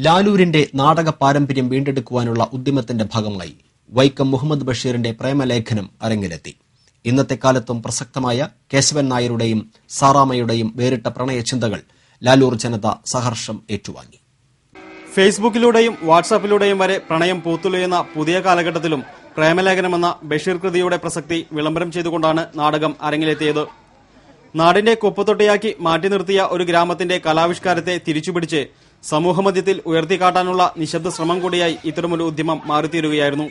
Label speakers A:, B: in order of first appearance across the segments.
A: ലാലൂരിന്റെ നാടക പാരമ്പര്യം വീണ്ടെടുക്കുവാനുള്ള ഉദ്യമത്തിന്റെ ഭാഗമായി വൈക്കം മുഹമ്മദ് ബഷീറിന്റെ പ്രേമലേഖനം അരങ്ങിലെത്തി. ഇന്നത്തെ കാലത്തും പ്രസക്തമായ കേശവൻ നായരുടെയും സാറാമയുടെയും വേറിട്ട പ്രണയ ചിന്തകൾ ലാലൂർ ജനത സഹർഷം ഏറ്റുവാങ്ങി.
B: ഫേസ്ബുക്കിലൂടെയും വാട്സാപ്പിലൂടെയും വരെ പ്രണയം പൂത്തുലയുന്ന പുതിയ കാലഘട്ടത്തിലും പ്രേമലേഖനമെന്ന ബഷീർ കൃതിയുടെ പ്രസക്തി വിളംബരം ചെയ്തുകൊണ്ടാണ് നാടകം അരങ്ങിലെത്തിയത്. നാടിന്റെ കുപ്പത്തൊട്ടിയാക്കി മാറ്റി നിർത്തിയ ഒരു ഗ്രാമത്തിന്റെ കലാവിഷ്കാരത്തെ തിരിച്ചുപിടിച്ച് സമൂഹമധ്യത്തിൽ ഉയർത്തിക്കാട്ടാനുള്ള നിശബ്ദ ശ്രമം കൂടിയായി ഇത്തരമൊരു ഉദ്യമം മാറിത്തീരുകയായിരുന്നു.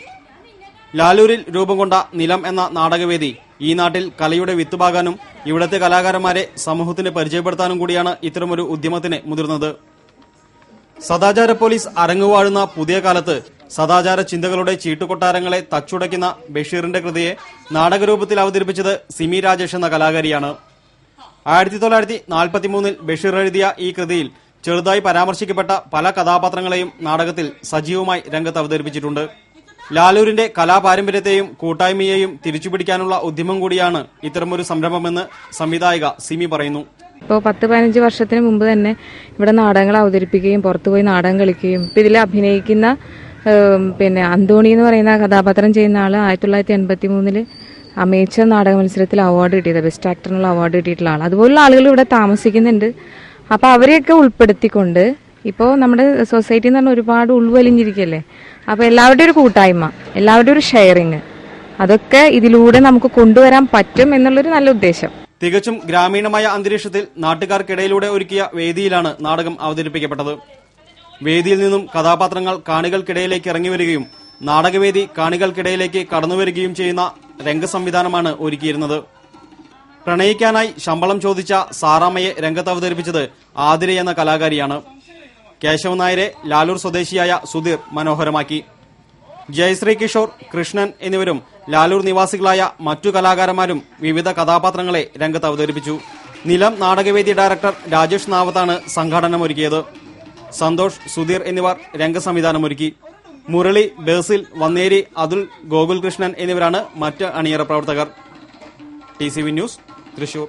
B: ലാലൂരിൽ രൂപം കൊണ്ട നിലം എന്ന നാടകവേദി ഈ നാട്ടിൽ കലയുടെ വിത്തുപാകാനും ഇവിടത്തെ കലാകാരന്മാരെ സമൂഹത്തിന് പരിചയപ്പെടുത്താനും കൂടിയാണ് ഇത്തരമൊരു ഉദ്യമത്തിന് മുതിർന്നത്. സദാചാര പോലീസ് അരങ്ങുവാഴുന്ന പുതിയ കാലത്ത് സദാചാര ചിന്തകളുടെ ചീട്ടുകൊട്ടാരങ്ങളെ തച്ചുടയ്ക്കുന്ന ബഷീറിന്റെ കൃതിയെ നാടകരൂപത്തിൽ അവതരിപ്പിച്ചത് സിമി രാജേഷ് എന്ന കലാകാരിയാണ്. ആയിരത്തി തൊള്ളായിരത്തി നാൽപ്പത്തിമൂന്നിൽ ബഷീർ എഴുതിയ ഈ കൃതിയിൽ ചെറുതായി പരാമർശിക്കപ്പെട്ട പല കഥാപാത്രങ്ങളെയും നാടകത്തിൽ സജീവമായി രംഗത്ത് അവതരിപ്പിച്ചിട്ടുണ്ട്. ലാലൂരിന്റെ കലാപാരമ്പര്യത്തെയും കൂട്ടായ്മയെയും തിരിച്ചുപിടിക്കാനുള്ള ഉദ്യമം കൂടിയാണ് ഇത്തരമൊരു സംരംഭമെന്ന് സംവിധായിക സിമി പറയുന്നു.
C: ഇപ്പോൾ പത്ത് പതിനഞ്ച് വർഷത്തിന് മുമ്പ് തന്നെ ഇവിടെ നാടകങ്ങൾ അവതരിപ്പിക്കുകയും പുറത്തുപോയി നാടകം കളിക്കുകയും ഇപ്പം ഇതിൽ അഭിനയിക്കുന്ന പിന്നെ അന്തോണി എന്ന് പറയുന്ന കഥാപാത്രം ചെയ്യുന്ന ആൾ ആയിരത്തി തൊള്ളായിരത്തി എൺപത്തി മൂന്നിൽ അമേച്ചർ നാടക മത്സരത്തിൽ അവാർഡ് കിട്ടിയത് ബെസ്റ്റ് ആക്ടറിനുള്ള അവാർഡ് കിട്ടിയിട്ടുള്ള ആൾ അതുപോലുള്ള ആളുകൾ ഇവിടെ താമസിക്കുന്നുണ്ട്. അപ്പോൾ അവരെയൊക്കെ ഉൾപ്പെടുത്തിക്കൊണ്ട് ഇപ്പോൾ നമ്മുടെ സൊസൈറ്റി എന്ന് പറഞ്ഞാൽ ഒരുപാട് ഉൾവലിഞ്ഞിരിക്കുകയല്ലേ അപ്പോൾ എല്ലാവരുടെയും ഒരു കൂട്ടായ്മ എല്ലാവരുടെയും ഒരു ഷെയറിങ് അതൊക്കെ ഇതിലൂടെ നമുക്ക് കൊണ്ടുവരാൻ പറ്റും എന്നുള്ളൊരു നല്ല ഉദ്ദേശം.
B: തികച്ചും ഗ്രാമീണമായ അന്തരീക്ഷത്തിൽ നാട്ടുകാർക്കിടയിലൂടെ ഒരുക്കിയ വേദിയിലാണ് നാടകം അവതരിപ്പിക്കപ്പെട്ടത്. വേദിയിൽ നിന്നും കഥാപാത്രങ്ങൾ കാണികൾക്കിടയിലേക്ക് ഇറങ്ങി വരികയും നാടകവേദി കാണികൾക്കിടയിലേക്ക് കടന്നുവരികയും ചെയ്യുന്ന രംഗസംവിധാനമാണ് ഒരുക്കിയിരുന്നത്. പ്രണയിക്കാനായി ശമ്പളം ചോദിച്ച സാറാമ്മയെ രംഗത്ത് അവതരിപ്പിച്ചത് ആതിര എന്ന കലാകാരിയാണ്. കേശവ നായരെ ലാലൂർ സ്വദേശിയായ സുധീർ മനോഹരമാക്കി. ജയശ്രീ കിഷോർ കൃഷ്ണൻ എന്നിവരും ലാലൂർ നിവാസികളായ മറ്റു കലാകാരന്മാരും വിവിധ കഥാപാത്രങ്ങളെ രംഗത്ത് അവതരിപ്പിച്ചു നിലം നാടകവേദി ഡയറക്ടർ രാജേഷ് നാവത്താണ് സംഘാടനമൊരുക്കിയത്. സന്തോഷ് സുധീർ എന്നിവർ രംഗസംവിധാനമൊരുക്കി. മുരളി ബേസിൽ വന്നേരി അതുൽ ഗോകുൽകൃഷ്ണൻ എന്നിവരാണ് മറ്റ് അണിയറ പ്രവർത്തകർ. T C V news Thrissur